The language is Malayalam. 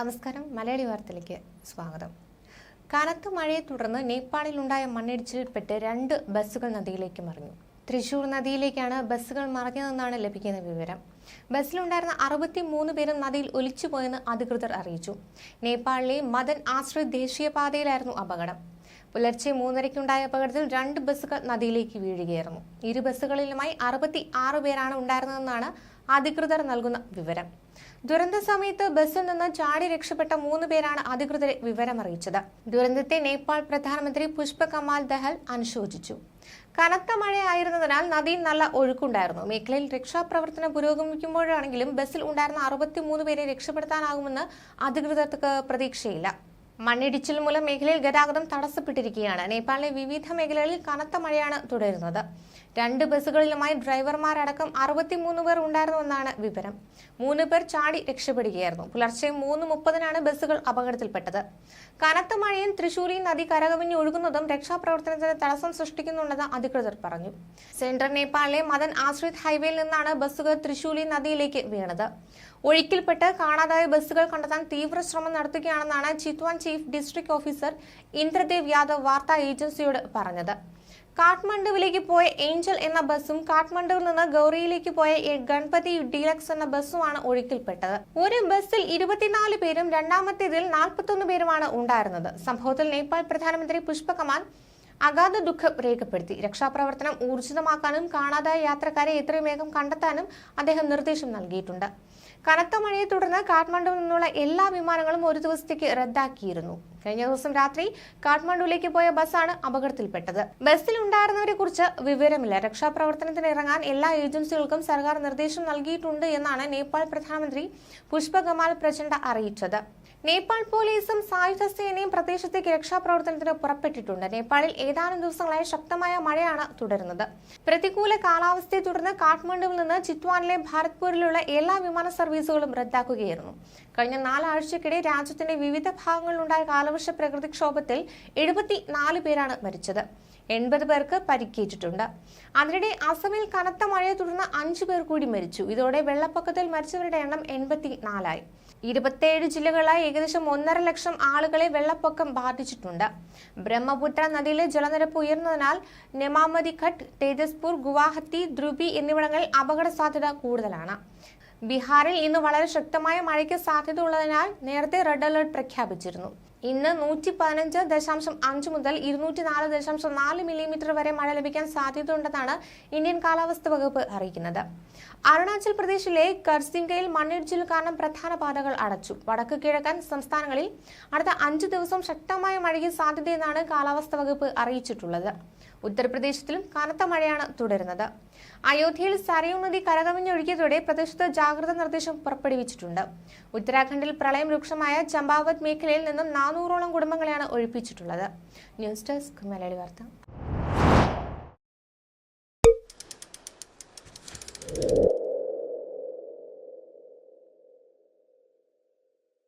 നമസ്കാരം. മലയാളി വാർത്തയിലേക്ക് സ്വാഗതം. കനത്ത മഴയെ തുടർന്ന് നേപ്പാളിലുണ്ടായ മണ്ണിടിച്ചിൽപ്പെട്ട് രണ്ട് ബസ്സുകൾ നദിയിലേക്ക് മറിഞ്ഞു. തൃശൂർ നദിയിലേക്കാണ് ബസ്സുകൾ മറിഞ്ഞതെന്നാണ് ലഭിക്കുന്ന വിവരം. ബസ്സിലുണ്ടായിരുന്ന അറുപത്തി മൂന്ന് പേരും നദിയിൽ ഒലിച്ചുപോയെന്ന് അധികൃതർ അറിയിച്ചു. നേപ്പാളിലെ മദൻ ആശ്രിത് ദേശീയപാതയിലായിരുന്നു അപകടം. പുലർച്ചെ മൂന്നരയ്ക്കുണ്ടായ അപകടത്തിൽ രണ്ട് ബസ്സുകൾ നദിയിലേക്ക് വീഴുകയായിരുന്നു. ഇരു ബസ്സുകളിലുമായി അറുപത്തി ആറ് പേരാണ് ഉണ്ടായിരുന്നതെന്നാണ് അധികൃതർ നൽകുന്ന വിവരം. ദുരന്ത സമയത്ത് ബസ്സിൽ നിന്ന് ചാടി രക്ഷപ്പെട്ട മൂന്ന് പേരാണ് അധികൃതരെ വിവരമറിയിച്ചത്. ദുരന്തത്തെ നേപ്പാൾ പ്രധാനമന്ത്രി പുഷ്പ കമാൽ ദഹൽ അനുശോചിച്ചു. കനത്ത മഴയായിരുന്നതിനാൽ നദിയിൽ നല്ല ഒഴുക്കുണ്ടായിരുന്നു. മേഖലയിൽ രക്ഷാപ്രവർത്തനം പുരോഗമിക്കുമ്പോഴാണെങ്കിലും ബസ്സിൽ ഉണ്ടായിരുന്ന അറുപത്തിമൂന്ന് പേരെ രക്ഷപ്പെടുത്താനാകുമെന്ന് അധികൃതർക്ക് പ്രതീക്ഷയില്ല. മണ്ണിടിച്ചിൽ മൂലം മേഖലയിൽ ഗതാഗതം തടസ്സപ്പെട്ടിരിക്കുകയാണ്. നേപ്പാളിലെ വിവിധ മേഖലകളിൽ കനത്ത മഴയാണ് തുടരുന്നത്. രണ്ട് ബസ്സുകളിലുമായി ഡ്രൈവർമാരടക്കം അറുപത്തിമൂന്ന് പേർ ഉണ്ടായിരുന്നുവെന്നാണ് വിവരം. മൂന്ന് പേർ ചാടി രക്ഷപ്പെടുകയായിരുന്നു. പുലർച്ചെ മൂന്ന് മുപ്പതിനാണ് ബസ്സുകൾ അപകടത്തിൽപ്പെട്ടത്. കനത്ത മഴയും തൃശൂരിൽ നദി കരകവിഞ്ഞ് ഒഴുകുന്നതും രക്ഷാപ്രവർത്തനത്തിന് തടസ്സം സൃഷ്ടിക്കുന്നുണ്ടെന്ന് അധികൃതർ പറഞ്ഞു. സെൻട്രൽ നേപ്പാളിലെ മദൻ ആശ്രിത് ഹൈവേയിൽ നിന്നാണ് ബസ്സുകൾ തൃശൂലി നദിയിലേക്ക് വീണത്. ഒഴുക്കിൽപ്പെട്ട് കാണാതായ ബസ്സുകൾ കണ്ടെത്താൻ തീവ്ര ശ്രമം നടത്തുകയാണെന്നാണ് Chitwan chief district officer Indradev Yadav വാർത്താ ഏജൻസിയോട് പറഞ്ഞത്. കാഠ്മണ്ഡുവിലേക്ക് പോയ ഏഞ്ചൽ എന്ന ബസ്സും കാഠ്മണ്ഡുവിൽ നിന്ന് ഗൗറിയിലേക്ക് പോയ ഗണപതി ഡീലക്സ് എന്ന ബസ്സുമാണ് ഒഴുക്കിൽപ്പെട്ടത്. ഒരു ബസ്സിൽ ഇരുപത്തിനാല് പേരും രണ്ടാമത്തേതിൽ നാൽപ്പത്തൊന്ന് പേരുമാണ് ഉണ്ടായിരുന്നത്. സംഭവത്തിൽ നേപ്പാൾ പ്രധാനമന്ത്രി പുഷ്പകമാൻ അഗാധ ദുഃഖം രേഖപ്പെടുത്തി. രക്ഷാപ്രവർത്തനം ഊർജിതമാക്കാനും കാണാതായ യാത്രക്കാരെ എത്രയും വേഗം കണ്ടെത്താനും അദ്ദേഹം നിർദ്ദേശം നൽകിയിട്ടുണ്ട്. കനത്ത മഴയെ തുടർന്ന് കാഠ്മണ്ഡുവിൽ നിന്നുള്ള എല്ലാ വിമാനങ്ങളും ഒരു ദിവസത്തേക്ക് റദ്ദാക്കിയിരുന്നു. കഴിഞ്ഞ ദിവസം രാത്രി കാഠ്മണ്ഡുവിലേക്ക് പോയ ബസ്സാണ് അപകടത്തിൽപ്പെട്ടത്. ബസ്സിൽ ഉണ്ടായിരുന്നവരെ കുറിച്ച് വിവരമില്ല. രക്ഷാപ്രവർത്തനത്തിന് ഇറങ്ങാൻ എല്ലാ ഏജൻസികൾക്കും സർക്കാർ നിർദ്ദേശം നൽകിയിട്ടുണ്ട് എന്നാണ് നേപ്പാൾ പ്രധാനമന്ത്രി പുഷ്പകമാൽ പ്രചണ്ഡ അറിയിച്ചത്. നേപ്പാൾ പോലീസും സായുധ സേനയും പ്രദേശത്തേക്ക് രക്ഷാപ്രവർത്തനത്തിന് പുറപ്പെട്ടിട്ടുണ്ട്. നേപ്പാളിൽ ഏതാനും ദിവസങ്ങളായി ശക്തമായ മഴയാണ് തുടരുന്നത്. പ്രതികൂല കാലാവസ്ഥയെ തുടർന്ന് കാഠ്മണ്ഡുവിൽ നിന്ന് ചിത്വാനിലെ ഭാരത്പൂരിലുള്ള എല്ലാ വിമാന സർവീസുകളും റദ്ദാക്കുകയായിരുന്നു. കഴിഞ്ഞ നാലാഴ്ചക്കിടെ രാജ്യത്തിന്റെ വിവിധ ഭാഗങ്ങളിലുണ്ടായ കാലവർഷ പ്രകൃതിക്ഷോഭത്തിൽ എഴുപത്തി നാല് പേരാണ് മരിച്ചത്. എൺപത് പേർക്ക് പരിക്കേറ്റിട്ടുണ്ട്. അതിനിടെ അസമിൽ കനത്ത മഴയെ തുടർന്ന് അഞ്ചു പേർ കൂടി മരിച്ചു. ഇതോടെ വെള്ളപ്പൊക്കത്തിൽ മരിച്ചവരുടെ എണ്ണം എൺപത്തി നാലായി ഇരുപത്തിയേഴ് ജില്ലകളായി ഏകദേശം ഒന്നര ലക്ഷം ആളുകളെ വെള്ളപ്പൊക്കം ബാധിച്ചിട്ടുണ്ട്. ബ്രഹ്മപുത്ര നദിയിലെ ജലനിരപ്പ് ഉയർന്നതിനാൽ നെമാമതി ഘട്ട് തേജസ്പൂർ ഗുവാഹത്തി ധ്രുബി എന്നിവിടങ്ങളിൽ അപകട സാധ്യത കൂടുതലാണ്. ബീഹാറിൽ ഇന്ന് വളരെ ശക്തമായ മഴയ്ക്ക് സാധ്യത ഉള്ളതിനാൽ നേരത്തെ റെഡ് അലർട്ട് പ്രഖ്യാപിച്ചിരുന്നു. ഇന്ന് നൂറ്റി പതിനഞ്ച് ദശാംശം അഞ്ച് മുതൽ ഇരുന്നൂറ്റി നാല് ദശാംശം നാല് മില്ലിമീറ്റർ വരെ മഴ ലഭിക്കാൻ സാധ്യതയുണ്ടെന്നാണ് ഇന്ത്യൻ കാലാവസ്ഥ വകുപ്പ് അറിയിക്കുന്നത്. അരുണാചൽ പ്രദേശിലെ കർസിംഗയിൽ മണ്ണിടിച്ചിൽ കാരണം പ്രധാന പാതകൾ അടച്ചു. വടക്ക് കിഴക്കൻ സംസ്ഥാനങ്ങളിൽ അടുത്ത അഞ്ചു ദിവസം ശക്തമായ മഴയ്ക്ക് സാധ്യതയെന്നാണ് കാലാവസ്ഥ വകുപ്പ് അറിയിച്ചിട്ടുള്ളത്. ഉത്തർപ്രദേശത്തിലും കനത്ത മഴയാണ് തുടരുന്നത്. അയോധ്യയിൽ സരയു നദി കരകവിഞ്ഞൊഴുകിയതോടെ പ്രദേശത്ത് ജാഗ്രതാ നിർദ്ദേശം പുറപ്പെടുവിച്ചിട്ടുണ്ട്. ഉത്തരാഖണ്ഡിൽ പ്രളയം രൂക്ഷമായ ചമ്പാവത് മേഖലയിൽ നിന്നും നാനൂറോളം കുടുംബങ്ങളെയാണ് ഒഴിപ്പിച്ചിട്ടുള്ളത്. News desk Malayali Vartha.